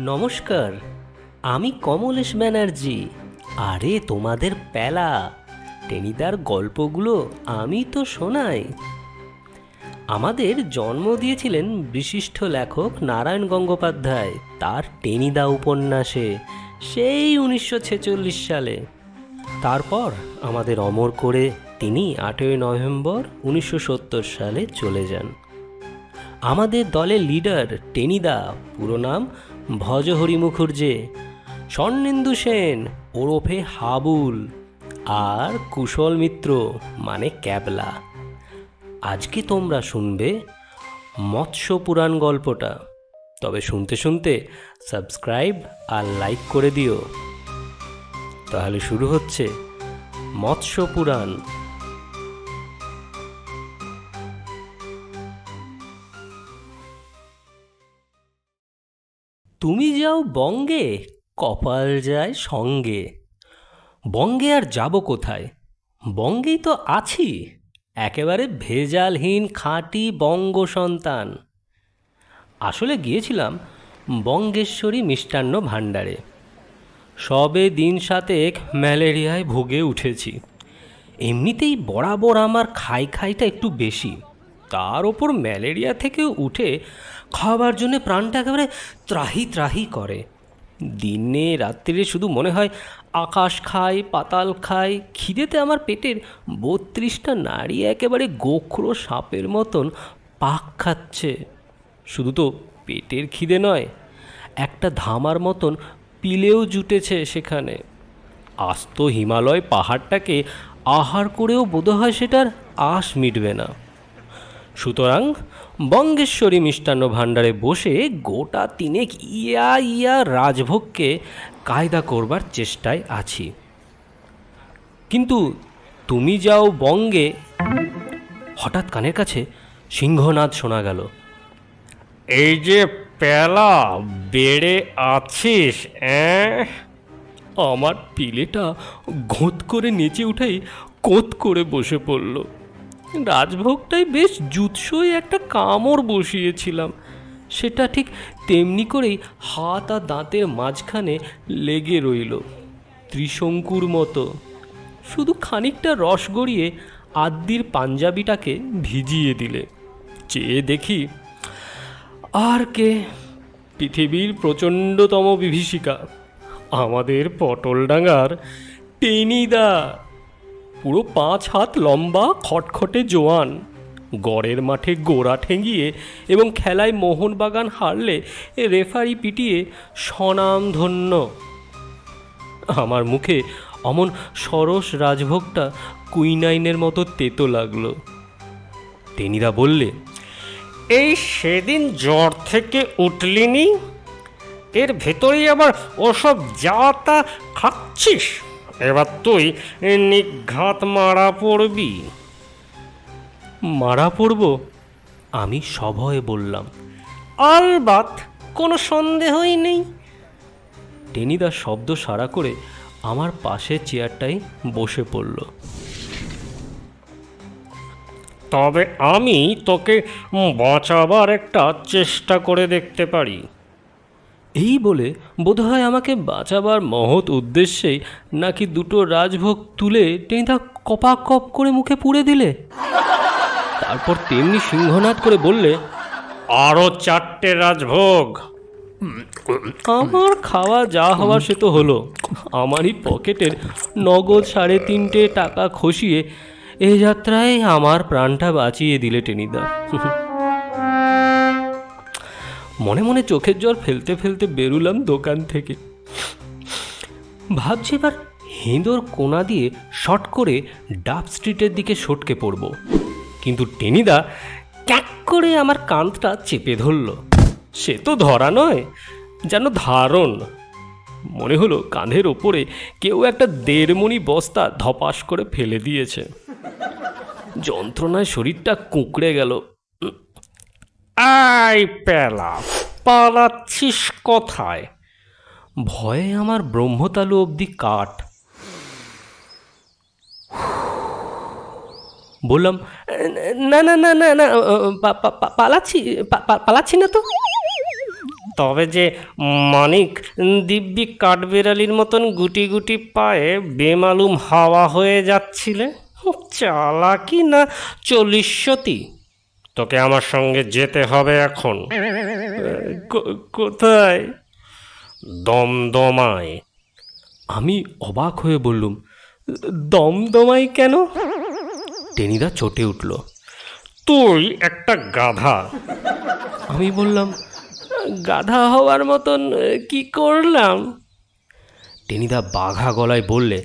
নমস্কার, আমি কমলেশ ব্যানার্জি। আরে, তোমাদের পেলা, টেনিদার গল্পগুলো আমি তো শোনাই। আমাদের জন্ম দিয়েছিলেন বিশিষ্ট লেখক নারায়ণ গঙ্গোপাধ্যায় তার টেনিদা উপন্যাসে, সেই উনিশশো ছেচল্লিশ সালে। তারপর আমাদের অমর করে তিনি আটই নভেম্বর উনিশশো সত্তর সালে চলে যান। আমাদের দলের লিডার টেনিদা, পুরো নাম ভজহরি মুখুর্জে স্বর্ণেন্দু সেন, ওরফে হাবুল, আর কুশল মিত্র মানে ক্যাবলা। আজকে তোমরা শুনবে মৎস্য পুরাণ গল্পটা। তবে শুনতে শুনতে সাবস্ক্রাইব আর লাইক করে দিও। তাহলে শুরু হচ্ছে মৎস্য পুরাণ। তুমি যাও বঙ্গে, কপাল যায় সঙ্গে। বঙ্গে আর যাব কোথায়? বঙ্গেই তো আছি, একেবারে ভেজালহীন খাঁটি বঙ্গ সন্তান। আসলে গিয়েছিলাম বঙ্গেশ্বরী মিষ্টান্ন ভাণ্ডারে। সবে দিন সাতেক ম্যালেরিয়ায় ভুগে উঠেছি। এমনিতেই বরাবর আমার খাই খাইটা একটু বেশি। তার ওপর ম্যালেরিয়া থেকে উঠে খাওয়ার জন্য প্রাণটা একেবারে ত্রাহি ত্রাহি করে। দিনে, রাত্রিরে শুধু মনে হয় আকাশ খায়, পাতাল খায়, খিদেতে আমার পেটের বত্রিশটা নাড়ি একেবারে গোখরো সাপের মতন পাক খাচ্ছে। শুধু তো পেটের খিদে নয়, একটা ধামার মতন পিলেও জুটেছে সেখানে। আস্ত হিমালয় পাহাড়টাকে আহার করেও বোধহয় সেটার আশ মিটবে না। সুতরাং বঙ্গেশ্বরী মিষ্টান্ন ভাণ্ডারে বসে গোটা তিনেক ইয়া ইয়া রাজভোগকে কায়দা করবার চেষ্টায় আছি। কিন্তু তুমি যাও বঙ্গে। হঠাৎ কানের কাছে সিংহনাদ শোনা গেল। এই যে পেলা বেড়ে আছিস আমার পিলেটা ঘোঁত করে নেচে উঠেই কোত করে বসে পড়ল। রাজভোগটাই বেশ জুৎসই একটা কামড় বসিয়েছিলাম। সেটা ঠিক তেমনি করেই হাত আর দাঁতের মাঝখানে লেগে রইল, ত্রিশঙ্কুর মতো। শুধু খানিকটা রস গড়িয়ে আদ্যির পাঞ্জাবিটাকে ভিজিয়ে দিলে। চেয়ে দেখি আর কে? পৃথিবীর প্রচণ্ডতম বিভীষিকা, আমাদের পটলডাঙ্গার টেনিদা। পুরো পাঁচ হাত লম্বা, খটখটে জোয়ান। গড়ের মাঠে গোড়া ঠেঙ্গিয়ে এবং খেলায় মোহনবাগান হারলে এ রেফারি পিটিয়ে স্বনামধন্য। আমার মুখে অমন সরস রাজভোগটা কুইনাইনের মতো তেতো লাগল। টেনিদা বললে, এই সেদিন জ্বর থেকে উঠলিনি? এর ভেতরেই আবার ওসব যা তা খাচ্ছিস? এবার তুই নিঘাত মারা পড়বি। মারা পড়ব? আমি সভয়ে বললাম। আলবাত কোনো সন্দেহই নেই। টেনিদা শব্দ সারা করে আমার পাশের চেয়ারটাই বসে পড়ল। তবে আমি তোকে বাঁচাবার একটা চেষ্টা করে দেখতে পারি। এই বলে বোধহয় আমাকে বাঁচাবার মহৎ উদ্দেশ্যেই নাকি দুটো রাজভোগ তুলে টেনিদা কপাক কপ করে মুখে পুড়ে দিলে? তারপর তেমনি সিংহনাদ করে বললে আরও চারটে রাজভোগ। আমার খাওয়া যা হওয়ার সে তো হলো। আমারই পকেটের নগদ সাড়ে তিনটে টাকা খসিয়ে এ যাত্রায় আমার প্রাণটা বাঁচিয়ে দিলে টেনিদা। মনে মনে চোখের জল ফেলতে ফেলতে বেরুলাম দোকান থেকে। ভাবছি এবার হেঁদোর কোনা দিয়ে শর্ট করে ডাব স্ট্রিটের দিকে সটকে পড়ব। কিন্তু টেনিদা ক্যাক করে আমার কাঁধটা চেপে ধরল। সে তো ধরা নয়, যেন ধারণ। মনে হলো কাঁধের ওপরে কেউ একটা দেড়মণি বস্তা ধপাস করে ফেলে দিয়েছে। যন্ত্রণায় শরীরটা কুঁকড়ে গেল। আই পেলা, পালাচ্ছিস কোথায়? ভয়ে আমার ব্রহ্মতালু অবধি কাঠ। বললাম, না না না না না পালাচ্ছি পালাচ্ছি না তো। তবে যে মানিক দিব্যি কাঠবেড়ালির মতন গুটি গুটি পায়ে বেমালুম হাওয়া হয়ে যাচ্ছিলে চালাকি না চল্লিশতি তোকে আমার সঙ্গে যেতে হবে এখন। কোথায়? দমদমায়। আমি অবাক হয়ে বললুম দমদমাই কেন? টেনিদা চটে উঠল তুই একটা গাধা। আমি বললাম গাধা হওয়ার মতন কি করলাম? টেনিদা বাঘা গলায় বললে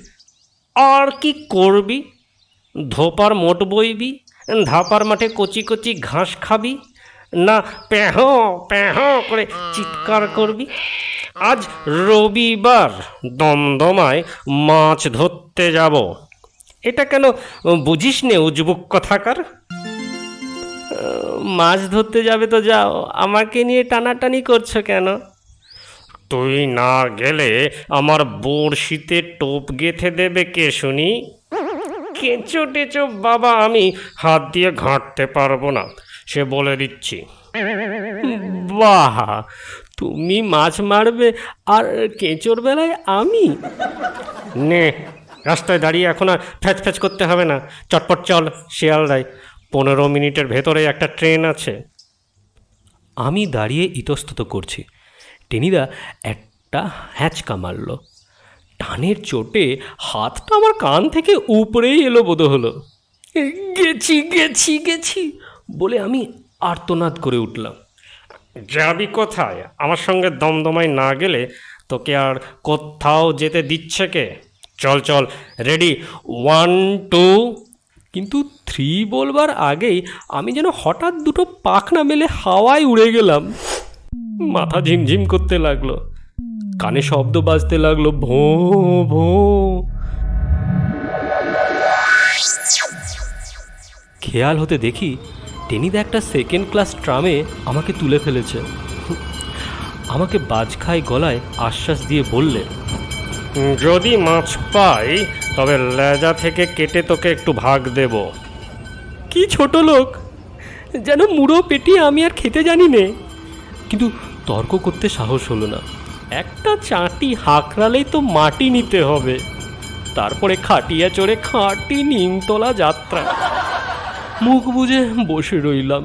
আর কি করবি? ধোপার মোট বইবি? ধাপার মাঠে কচি কচি ঘাস খাবি? না পেহ পেহ করে চিৎকার করবি? আজ রবিবার, দমদমায় মাছ ধরতে যাব। এটা কেন বুঝিস নে, উজবুক কথাকার? মাছ ধরতে যাবে তো যাও, আমাকে নিয়ে টানাটানি করছ কেন? তুই না গেলে আমার বড়শিতে টোপ গেথে দেবে কে শুনি? কেঁচো টেচো বাবা, আমি হাত দিয়ে ঘাঁটতে পারব না। সে বলে দিচ্ছি, বাহ, তুমি মাছ মারবে আর কেঁচোর বেলায় আমি? নে, রাস্তায় দাঁড়িয়ে এখন আর ফ্যাচ ফ্যাচ করতে হবে না। চটপট চল, শিয়ালদায়। পনেরো মিনিটের ভেতরে একটা ট্রেন আছে। আমি দাঁড়িয়ে ইতস্তত করছি। টেনিদা একটা হ্যাঁচকা মারল। টানের চোটে হাতটা আমার কান থেকে উপরেই এলো বোধ হলো গেছি গেছি গেছি বলে আমি আর্তনাদ করে উঠলাম। যাবি কোথায়? আমার সঙ্গে দমদমায় না গেলে তোকে আর কোথাও যেতে দিচ্ছে কে? চল চল রেডি ওয়ান টু কিন্তু থ্রি বলবার আগেই আমি যেন হঠাৎ দুটো পাখনা মেলে হাওয়ায় উড়ে গেলাম। মাথা ঝিমঝিম করতে লাগল। কানে শব্দ বাজতে লাগল ভো ভো। খেয়াল হতে দেখি টেনিদা একটা সেকেন্ড ক্লাস ট্রামে আমাকে তুলে ফেলেছে। আমাকে বাজখাই গলায় আশ্বাস দিয়ে বললে যদি মাছ পাই তবে লেজা থেকে কেটে তোকে একটু ভাগ দেব। কি ছোট লোক যেন মুড়ো পেটিয়ে আমি আর খেতে জানি নে। কিন্তু তর্ক করতে সাহস হলো না। একটা চাটি হাঁকড়ালেই তো মাটি নিতে হবে। তারপরে খাটিয়া চড়ে খাটি নিমতলা যাত্রা। মুখ বুজে বসে রইলাম।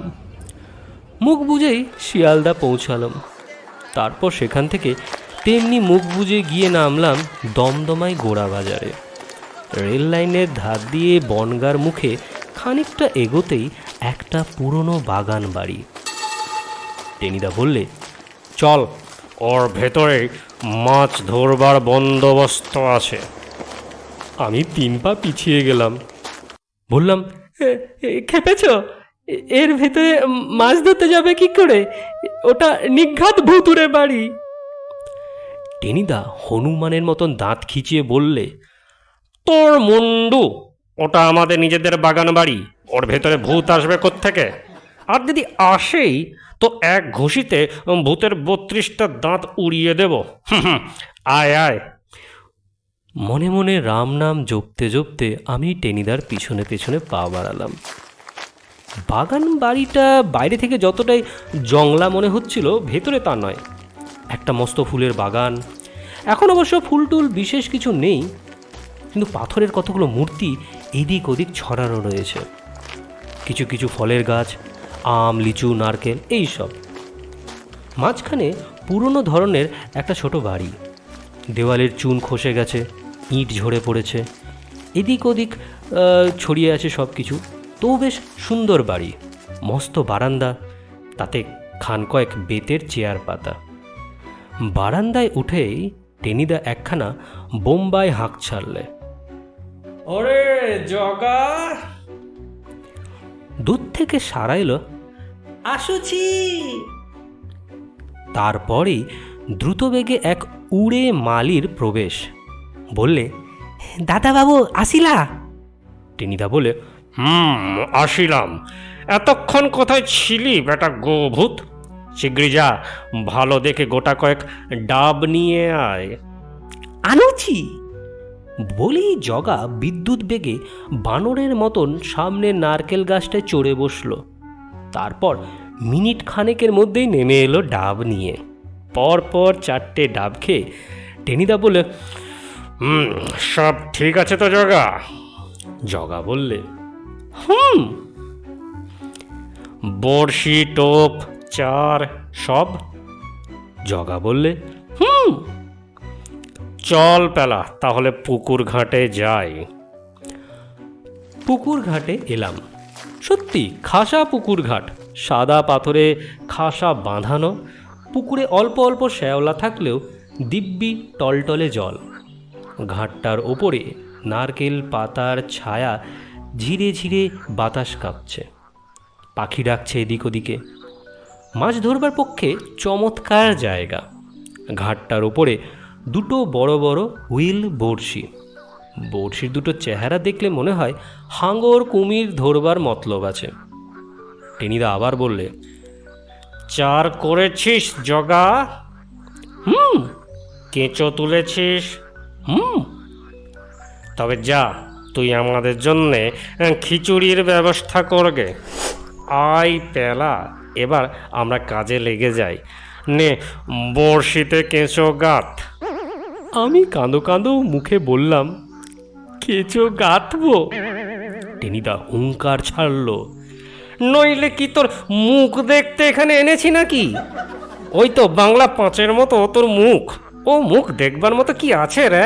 মুখ বুঝেই শিয়ালদা পৌঁছালাম। তারপর সেখান থেকে তেমনি মুখ বুজে গিয়ে নামলাম দমদমাই গোড়া বাজারে। রেল লাইনের ধার দিয়ে বনগার মুখে খানিকটা এগোতেই একটা পুরনো বাগান বাড়ি টেনিদা বললে, চল ওর ভেতরে মাছ ধরবার বন্দোবস্ত আছে। আমি তিন পা পিছিয়ে গেলাম। বললাম খেপেছ? এর ভেতরে মাছ ধরতে যাবে কি করে? ওটা নিঘাত ভুতুরে বাড়ি। টেনিদা হনুমানের মতন দাঁত খিচিয়ে বললে, তোর মুন্ডু, ওটা আমাদের নিজেদের বাগান বাড়ি ওর ভেতরে ভূত আসবে থেকে আর যদি আসেই তো এক ঘুষিতে ভূতের বত্রিশটা দাঁত উড়িয়ে দেব। আয় আয়। মনে মনে রাম নাম জপতে জপতে আমি টেনিদার পিছনে পেছনে পা বাড়ালাম। বাগান বাড়িটা বাইরে থেকে যতটাই জংলা মনে হচ্ছিল, ভেতরে তা নয়। একটা মস্ত ফুলের বাগান। এখন অবশ্য ফুল টুল বিশেষ কিছু নেই, কিন্তু পাথরের কতগুলো মূর্তি এদিক ওদিক ছড়ানো রয়েছে। কিছু কিছু ফলের গাছ আম, লিচু, নারকেল এই সব মাঝখানে পুরনো ধরনের একটা ছোট বাড়ি। দেওয়ালের চুন খসে গেছে, ইট ঝরে পড়েছে। এদিক ওদিক ছড়িয়ে আছে সব কিছু তো বেশ সুন্দর বাড়ি, মস্ত বারান্দা, তাতে খান কয়েক বেতের চেয়ার পাতা। বারান্দায় উঠেই টেনিদা একখানা বোম্বাই হাঁক ছাড়লে। ওরে জগা! দূর থেকে সারা এলো। আসুছি তারপরেই দ্রুতবেগে এক উড়ে মালির প্রবেশ। বললে দাদাবাবু আসিলা? টেনিদা বলে হুম আসিলাম। এতক্ষণ কোথায় ছিলি বেটা গোভূত? শীঘ্রই যা ভালো দেখে গোটা কয়েক ডাব নিয়ে আয়। আনুছি বলেই জগা বিদ্যুৎ বেগে বানরের মতন সামনে নারকেল গাছটায় চড়ে বসল। তারপর মিনিট খানেকের মধ্যেই নেমে এলো ডাব নিয়ে। পর পর চারটে ডাব খেয়ে টেনিদা বলে হুম, সব ঠিক আছে তো জগা? জগা বললে, হুম, বড়শি, টোপ, চার, সব? জগা বললে চল পেলা, তাহলে পুকুর ঘাটে যাই। পুকুর ঘাটে এলাম। সত্যি, খাসা পুকুর ঘাট। সাদা পাথরে খাসা বাঁধানো। পুকুরে অল্প অল্প শ্যাওলা থাকলেও দিব্যি টলটলে জল। ঘাটটার ওপরে নারকেল পাতার ছায়া ঝিরে ঝিরে বাতাস কাঁপছে। পাখি ডাকছে এদিক ওদিকে। মাছ ধরবার পক্ষে চমৎকার জায়গা। ঘাটটার ওপরে দুটো বড় বড় হুইল বড়শি। বড়শির দুটো চেহারা দেখলে মনে হয় হাঙ্গর কুমির ধরবার মতলব আছে। টেনিদা আবার বললে, চার করেছিস, জগা? হুম, কেঁচো তুলেছিস? হুম। তবে যা, তুই আমাদের জন্যে খিচুড়ির ব্যবস্থা করগে। আই পেলা, এবার আমরা কাজে লেগে যাই। নে, বড়শিতে কেঁচো গাত আমি কাঁদো কাঁদো মুখে বললাম, কেঁচো গাঁথবো? টেনিদা হুঙ্কার ছাড়লো, নইলে কি তোর মুখ দেখতে এখানে এনেছি নাকি? ওই তো বাংলা পাঁচের মতো তোর মুখ, ও মুখ দেখবার মতো কি আছে রে?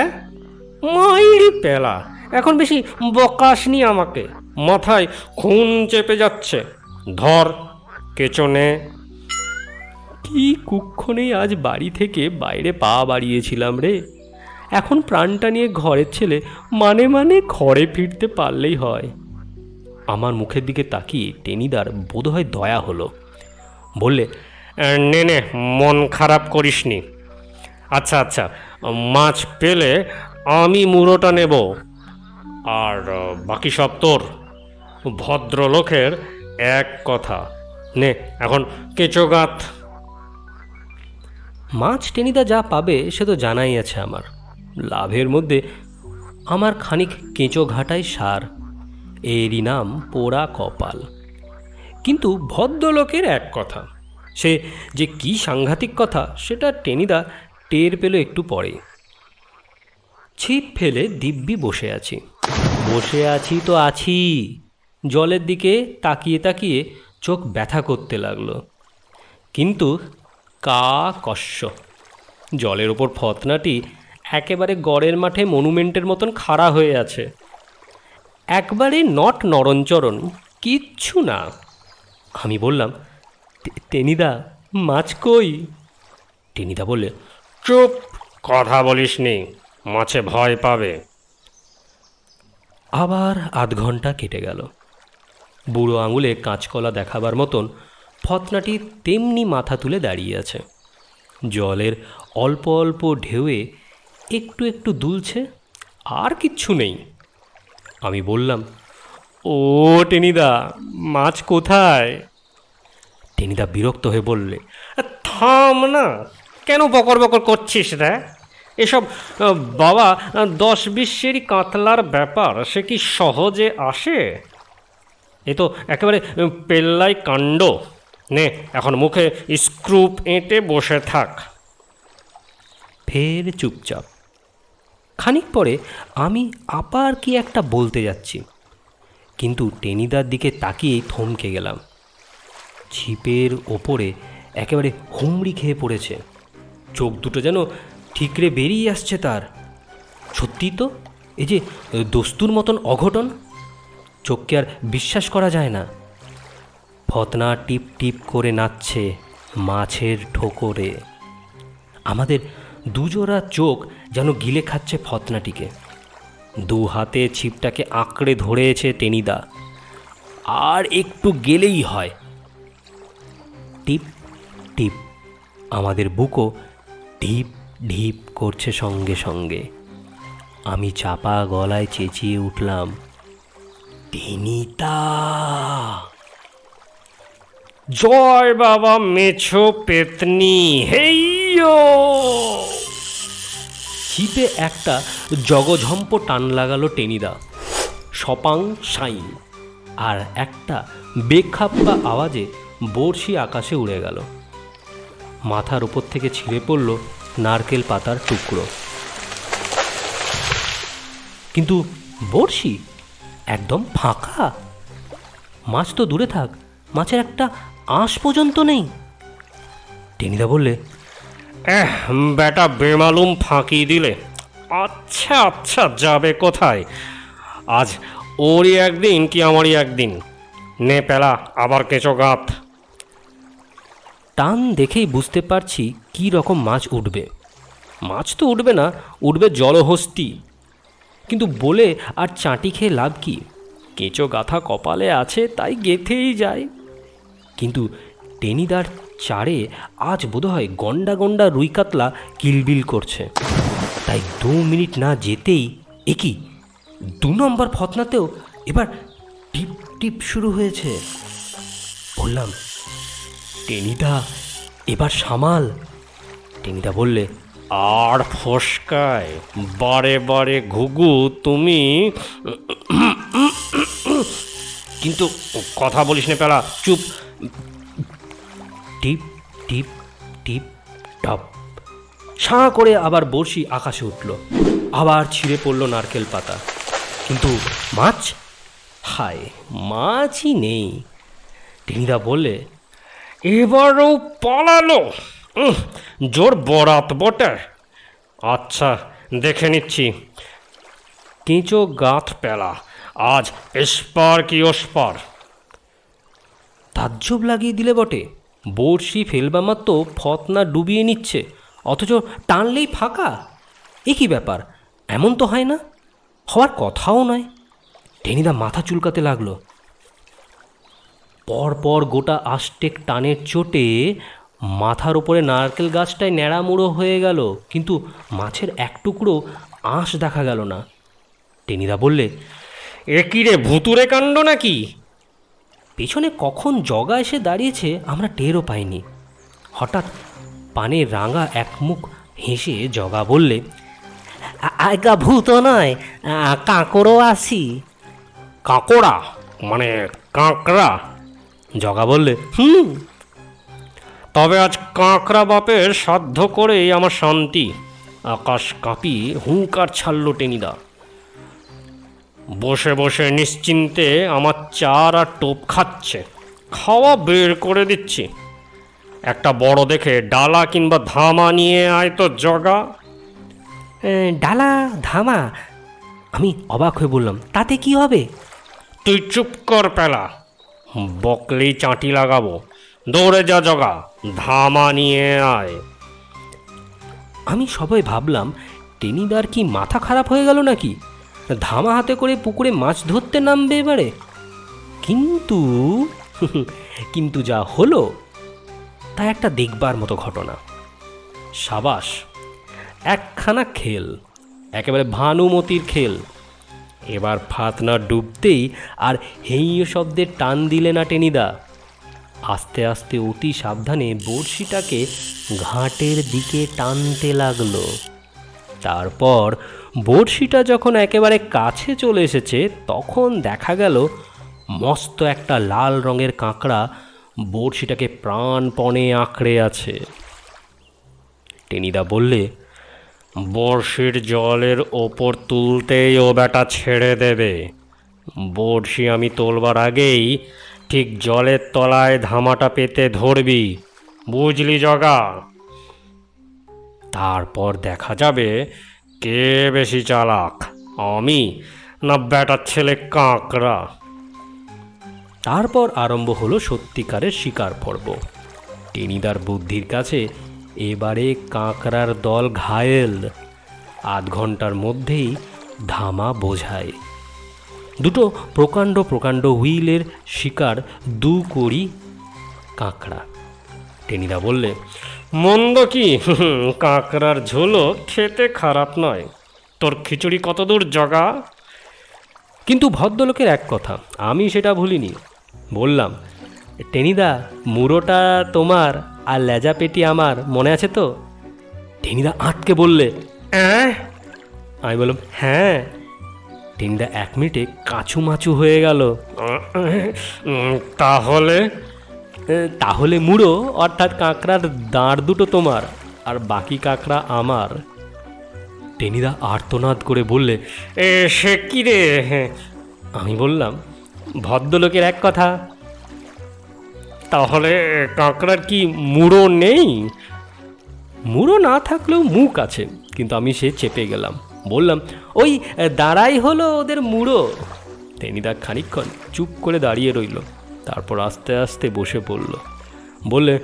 মাইরি পেলা, এখন বেশি বকাসনি আমাকে, মাথায় খুন চেপে যাচ্ছে, ধর কেচনে কি কুক্ষণেই আজ বাড়ি থেকে বাইরে পা বাড়িয়েছিলাম রে? এখন প্রাণটা নিয়ে ঘরের ছেলে মানে মানে ঘরে ফিরতে পারলেই হয়। আমার মুখের দিকে তাকিয়ে টেনিদার বোধহয় দয়া হলো। বললে, নে নে, মন খারাপ করিসনি আচ্ছা আচ্ছা মাছ পেলে আমি মুড়োটা নেব। আর বাকি সব তোর। ভদ্রলোকের এক কথা। নে, এখন কেঁচো গাত মাছ টেনিদা যা পাবে সে তো জানাই আছে আমার। লাভের মধ্যে আমার খানিক কেঁচো ঘাটাই সার। এরই নাম পোড়া কপাল। কিন্তু ভদ্রলোকের এক কথা, সে যে কি সাংঘাতিক কথা, সেটা টেনিদা টের পেল একটু পরে ছিপ ফেলে দিব্যি বসে আছি। বসে আছি তো আছি। জলের দিকে তাকিয়ে তাকিয়ে চোখ ব্যথা করতে লাগল। কিন্তু কা কস্য জলের ওপর ফতনাটি একেবারে গড়ের মাঠে মনুমেন্টের মতন খাড়া হয়ে আছে। একবারে নট নরঞ্চরণ কিচ্ছু না। আমি বললাম টেনিদা, মাছ কই? টেনিদা বললে, চুপ, কথা বলিস নি, মাছে ভয় পাবে। আবার আধ ঘণ্টা কেটে গেল। বুড়ো আঙুলে কাঁচকলা দেখাবার মতন ফতনাটি তেমনি মাথা তুলে দাঁড়িয়ে আছে। জলের অল্প অল্প ঢেউয়ে একটু একটু দুলছে, আর কিচ্ছু নেই। আমি বললাম, ও টেনিদা, মাছ কোথায়? টেনিদা বিরক্ত হয়ে বললে, থাম না, কেন বকর বকর করছিস রে? এসব বাবা, দশ বিশেরই কাতলার ব্যাপার, সে কি সহজে আসে? এ তো একেবারে পেল্লাই কাণ্ড। নে, এখন মুখে স্ক্রুপ এঁটে বসে থাক। ফের চুপচাপ। খানিক পরে আমি আবার কি একটা বলতে যাচ্ছি। কিন্তু টেনিদার দিকে তাকিয়েই থমকে গেলাম। ছিপের ওপরে একেবারে হুমড়ি খেয়ে পড়েছে। চোখ দুটো যেন ঠিকরে বেরিয়ে আসছে তার। সত্যি তো এই যে দস্তুর মতন অঘটন? চোখকে আর বিশ্বাস করা যায় না। ফতনা টিপ টিপ করে নাচছে মাছের ঠোকরে। আমাদের দুজোড়া চোখ যেন গিলে খাচ্ছে ফতনাটিকে। দু হাতে ছিপটাকে আঁকড়ে ধরেছে টেনিদা। আর একটু গেলেই হয়। টিপ টিপ, আমাদের বুকও ঢিপ ঢিপ করছে সঙ্গে সঙ্গে। আমি চাপা গলায় চেঁচিয়ে উঠলাম, টেনিদা! জয় বাবা মেছো পেতনি, হেইয়ো। ছিপে একটা জগঝম্প টান লাগালো টেনিদা। সপাং সাই। আর একটা বেখাপ্পা আওয়াজে বড়শি আকাশে উড়ে গেল। মাথার উপর থেকে ছিঁড়ে পড়ল নারকেল পাতার টুকরো। কিন্তু বড়শি একদম ফাঁকা। মাছ তো দূরে থাক, মাছের একটা আঁশ পর্যন্ত নেই। টেনিদা বললে এহ বেটা বেমালুম ফাঁকি দিলে। আচ্ছা আচ্ছা যাবে কোথায়? আজ ওরই একদিন কি আমারই একদিন? নে পেলা আবার কেঁচো গাঁত টান দেখেই বুঝতে পারছি কী রকম মাছ উঠবে। মাছ তো উঠবে না উঠবে জলহস্তি। কিন্তু বলে আর চাটি খেয়ে লাভ কি? কেঁচো গাথা কপালে আছে তাই গেথেই যায়। কিন্তু টেনিদার চারে আজ বোধহয় গন্ডা গন্ডা রুই কাতলা কিলবিল করছে। তাই দু মিনিট না যেতেই একই দু নম্বর ফতনাতেও এবার টিপ টিপ শুরু হয়েছে। বললাম, টেনিদা, এবার সামাল। টেনিদা বললে, আর ফসকায়, বারে বারে ঘুঘু তুমি। কিন্তু কথা বলিস না পেলা, চুপ। টিপ টিপ টিপ, টপ। সাঁ করে আবার বড়শি আকাশে উঠল। আবার ছিঁড়ে পড়ল নারকেল পাতা। কিন্তু মাছ? হায়, মাছই নেই। টেনিদা বললে, এবারও পালালো। জোর বরাত বটে। আচ্ছা দেখে নিচ্ছি। কেঁচো গাঁথ পেলা, আজ এসপার কি ওসপার? তাজ্জব লাগিয়ে দিলে বটে। বড়শি ফেলবা মাত্র ফতনা ডুবিয়ে নিচ্ছে, অথচ টানলেই ফাঁকা। এ কি ব্যাপার? এমন তো হয় না? হওয়ার কথাও নয়। টেনিদা মাথা চুলকাতে লাগল। পরপর গোটা আষ্টেক টানের চোটে মাথার ওপরে নারকেল গাছটায় ন্যাড়ামুড়ো হয়ে গেল, কিন্তু মাছের এক টুকরো আঁশ দেখা গেল না। টেনিদা বললে, এ কি রে, ভুতুরে কাণ্ড নাকি? পেছনে কখন জগা এসে দাঁড়িয়েছে আমরা টেরও পাইনি। হঠাৎ পানে রাঙা এক মুখ হেসে জগা বললে আয়গা ভূত নয় কাঁকড়ও আসি কাঁকড়া? মানে কাঁকড়া? জগা বললে হুম। তবে আজ কাঁকড়া বাপের সাধ্য করেই আমার শান্তি। আকাশ কাঁপিয়ে হুঙ্কার ছাড়ল টেনিদা। বসে বসে নিশ্চিন্তে আমার চার আর টোপ খাচ্ছে। খাওয়া বের করে দিচ্ছি। একটা বড় দেখে ডালা কিংবা ধামা নিয়ে আয় তো জগা। ডালা ধামা। আমি অবাক হয়ে বললাম তাতে কি হবে? তুই চুপ কর পেলা। বকলেই চাঁটি লাগাবো। দৌড়ে যা জগা ধামা নিয়ে আয়। আমি সবাই ভাবলাম টেনিদার কি মাথা খারাপ হয়ে গেল নাকি? ধামা হাতে করে পুকুরে মাছ ধরতে নামবে এবারে? কিন্তু কিন্তু যা হলো, তা একটা দেখবার মতো ঘটনা। সাবাস, একখানা খেল, একেবারে ভানুমতির খেল। এবার ফাতনা ডুবতেই আর হেইয় শব্দে টান দিলে না টেনিদা। আস্তে আস্তে অতি সাবধানে বড়শিটাকে ঘাটের দিকে টানতে লাগল। তারপর বড়শিটা যখন একেবারে কাছে চলে এসেছে, তখন দেখা গেল মস্ত একটা লাল রঙের কাঁকড়া বড়শিটাকে প্রাণপণে আঁকড়ে আছে। টেনিদা বললে, বড়শির জলের ওপর তুলতেই ও বেটা ছেড়ে দেবে। বড়শি আমি তোলবার আগেই ঠিক জলের তলায় ধামাটা পেতে ধরবি। বুঝলি জগা? তারপর দেখা যাবে কে বেশি চালাক? আমি না বেটার ছেলে কাঁকড়া? তারপর আরম্ভ হলো সত্যিকারের শিকার পর্ব। টেনিদার বুদ্ধির কাছে এবারে কাঁকড়ার দল ঘায়েল। আধ ঘণ্টার মধ্যেই ধামা বোঝায়। দুটো প্রকাণ্ড প্রকাণ্ড হুইলের শিকার দু কড়ি কাঁকড়া। টেনিদা বললে মন্দ কি? কাঁকড়ার ঝোলও খেতে খারাপ নয়। তোর খিচুড়ি কতদূর জগা? কিন্তু ভদ্রলোকের এক কথা আমি সেটা ভুলিনি। বললাম টেনিদা মুড়োটা তোমার আর লেজা পেটি আমার মনে আছে তো? টেনিদা আটকে বললে অ্যাঁ? আমি বললাম হ্যাঁ। টেনিদা এক মিনিটে কাঁচু মাচু হয়ে গেল। তাহলে "এ, তাহলে মুড়ো অর্থাৎ কাঁকড়ার দাঁড় দুটো তোমার, আর বাকি কাঁকড়া আমার। টেনিদা আর্তনাদ করে বললে, এ, সে কী রে? হ্যাঁ আমি বললাম, ভদ্রলোকের এক কথা। তাহলে কাঁকড়ার কি মুড়ো নেই? মুড়ো না থাকলেও মুখ আছে, কিন্তু আমি সে চেপে গেলাম। বললাম, ওই দাঁড়াই হলো ওদের মুড়ো। টেনিদা খানিকক্ষণ চুপ করে দাঁড়িয়ে রইল। তারপর আস্তে আস্তে বসে পড়ল। বলে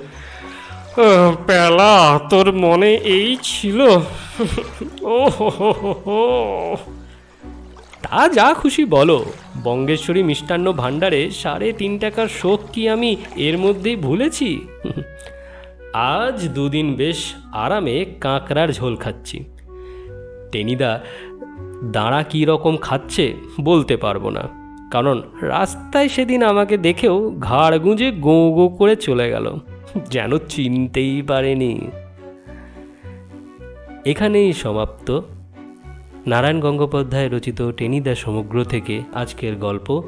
পেলা, তোর মনে এই ছিল? ও হো। তা যা খুশি বলো, বঙ্গেশ্বরী মিষ্টান্ন ভাণ্ডারে সাড়ে তিন টাকার শোক কি আমি এর মধ্যেই ভুলেছি? আজ দুদিন বেশ আরামে কাঁকড়ার ঝোল খাচ্ছি। টেনিদা, দাঁড়া কী রকম খাচ্ছে বলতে পারব না। কারণ রাস্তায় সেদিন আমাকে দেখেও ঘাড় গুঁজে গো গো করে চলে গেল, যেন চিনতেই পারেনি। এখানেই সমাপ্ত। নারায়ণ গঙ্গোপাধ্যায় রচিত টেনিদা সমগ্র থেকে আজকের গল্প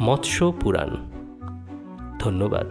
মৎস্য পুরাণ। ধন্যবাদ।